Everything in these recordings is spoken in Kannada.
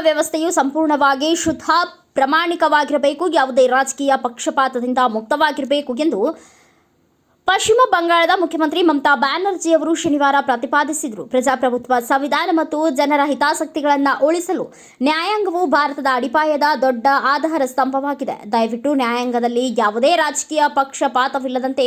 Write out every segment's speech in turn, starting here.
ವ್ಯವಸ್ಥೆಯು ಸಂಪೂರ್ಣವಾಗಿ ಶುದ್ಧ ಪ್ರಾಮಾಣಿಕವಾಗಿರಬೇಕು. ಯಾವುದೇ ರಾಜಕೀಯ ಪಕ್ಷಪಾತದಿಂದ ಮುಕ್ತವಾಗಿರಬೇಕು ಎಂದು ಪಶ್ಚಿಮ ಬಂಗಾಳದ ಮುಖ್ಯಮಂತ್ರಿ ಮಮತಾ ಬ್ಯಾನರ್ಜಿ ಅವರು ಶನಿವಾರ ಪ್ರತಿಪಾದಿಸಿದರು. ಪ್ರಜಾಪ್ರಭುತ್ವ ಸಂವಿಧಾನ ಮತ್ತು ಜನರ ಹಿತಾಸಕ್ತಿಗಳನ್ನು ಉಳಿಸಲು ನ್ಯಾಯಾಂಗವು ಭಾರತದ ಅಡಿಪಾಯದ ದೊಡ್ಡ ಆಧಾರ ಸ್ತಂಭವಾಗಿದೆ. ದಯವಿಟ್ಟು ನ್ಯಾಯಾಂಗದಲ್ಲಿ ಯಾವುದೇ ರಾಜಕೀಯ ಪಕ್ಷಪಾತವಿಲ್ಲದಂತೆ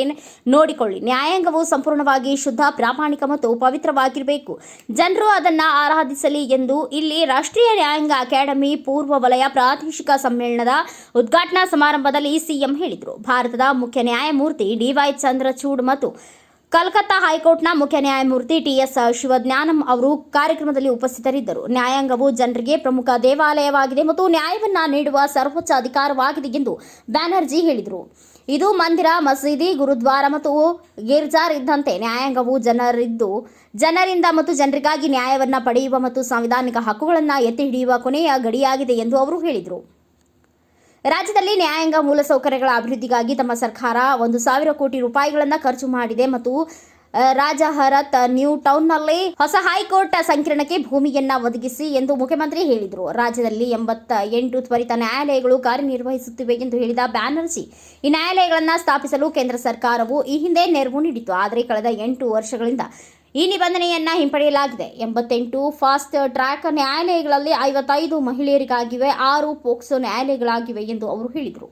ನೋಡಿಕೊಳ್ಳಿ. ನ್ಯಾಯಾಂಗವು ಸಂಪೂರ್ಣವಾಗಿ ಶುದ್ಧ, ಪ್ರಾಮಾಣಿಕ ಮತ್ತು ಪವಿತ್ರವಾಗಿರಬೇಕು. ಜನರು ಅದನ್ನು ಆರಾಧಿಸಲಿ ಎಂದು ಇಲ್ಲಿ ರಾಷ್ಟ್ರೀಯ ನ್ಯಾಯಾಂಗ ಅಕಾಡೆಮಿ ಪೂರ್ವ ವಲಯ ಪ್ರಾದೇಶಿಕ ಸಮ್ಮೇಳನದ ಉದ್ಘಾಟನಾ ಸಮಾರಂಭದಲ್ಲಿ ಸಿಎಂ ಹೇಳಿದರು. ಭಾರತದ ಮುಖ್ಯ ನ್ಯಾಯಮೂರ್ತಿ ಡಿವೈ ಚಂದ್ರಚೂಡ್ ಮತ್ತು ಕಲ್ಕತ್ತಾ ಹೈಕೋರ್ಟ್ನ ಮುಖ್ಯ ನ್ಯಾಯಮೂರ್ತಿ ಟಿಎಸ್ ಶಿವಜ್ಞಾನಂ ಅವರು ಕಾರ್ಯಕ್ರಮದಲ್ಲಿ ಉಪಸ್ಥಿತರಿದ್ದರು. ನ್ಯಾಯಾಂಗವು ಜನರಿಗೆ ಪ್ರಮುಖ ದೇವಾಲಯವಾಗಿದೆ ಮತ್ತು ನ್ಯಾಯವನ್ನ ನೀಡುವ ಸರ್ವೋಚ್ಚ ಅಧಿಕಾರವಾಗಿದೆ ಎಂದು ಬ್ಯಾನರ್ಜಿ ಹೇಳಿದರು. ಇದು ಮಂದಿರ, ಮಸೀದಿ, ಗುರುದ್ವಾರ ಮತ್ತು ಗಿರ್ಜಾರ್ ಇದ್ದಂತೆ ನ್ಯಾಯಾಂಗವು ಜನರಿದ್ದು, ಜನರಿಂದ ಮತ್ತು ಜನರಿಗಾಗಿ ನ್ಯಾಯವನ್ನ ಪಡೆಯುವ ಮತ್ತು ಸಾಂವಿಧಾನಿಕ ಹಕ್ಕುಗಳನ್ನು ಎತ್ತಿ ಹಿಡಿಯುವ ಕೊನೆಯ ಗಡಿಯಾಗಿದೆ ಎಂದು ಅವರು ಹೇಳಿದರು. ರಾಜ್ಯದಲ್ಲಿ ನ್ಯಾಯಾಂಗ ಮೂಲಸೌಕರ್ಯಗಳ ಅಭಿವೃದ್ಧಿಗಾಗಿ ತಮ್ಮ ಸರ್ಕಾರ ಒಂದು ಸಾವಿರ ಕೋಟಿ ರೂಪಾಯಿಗಳನ್ನು ಖರ್ಚು ಮಾಡಿದೆ ಮತ್ತು ರಾಜಹರತ್ ನ್ಯೂ ಟೌನ್ನಲ್ಲಿ ಹೊಸ ಹೈಕೋರ್ಟ್ ಸಂಕೀರ್ಣಕ್ಕೆ ಭೂಮಿಯನ್ನ ಒದಗಿಸಿ ಎಂದು ಮುಖ್ಯಮಂತ್ರಿ ಹೇಳಿದರು. ರಾಜ್ಯದಲ್ಲಿ ಎಂಬತ್ತ ಎಂಟು ತ್ವರಿತ ನ್ಯಾಯಾಲಯಗಳು ಕಾರ್ಯನಿರ್ವಹಿಸುತ್ತಿವೆ ಎಂದು ಹೇಳಿದ ಬ್ಯಾನರ್ಜಿ, ಈ ನ್ಯಾಯಾಲಯಗಳನ್ನು ಸ್ಥಾಪಿಸಲು ಕೇಂದ್ರ ಸರ್ಕಾರವು ಈ ಹಿಂದೆ ನೆರವು ನೀಡಿತ್ತು. ಆದರೆ ಕಳೆದ ಎಂಟು ವರ್ಷಗಳಿಂದ ಈ ನಿಬಂಧನೆಯನ್ನು ಹಿಂಪಡೆಯಲಾಗಿದೆ. ಎಂಬತ್ತೆಂಟು ಫಾಸ್ಟ್ ಟ್ರ್ಯಾಕ್ ನ್ಯಾಯಾಲಯಗಳಲ್ಲಿ ಐವತ್ತೈದು ಮಹಿಳೆಯರಿಗಾಗಿವೆ, ಆರು ಪೋಕ್ಸೋ ನ್ಯಾಯಾಲಯಗಳಾಗಿವೆ ಎಂದು ಅವರು ಹೇಳಿದರು.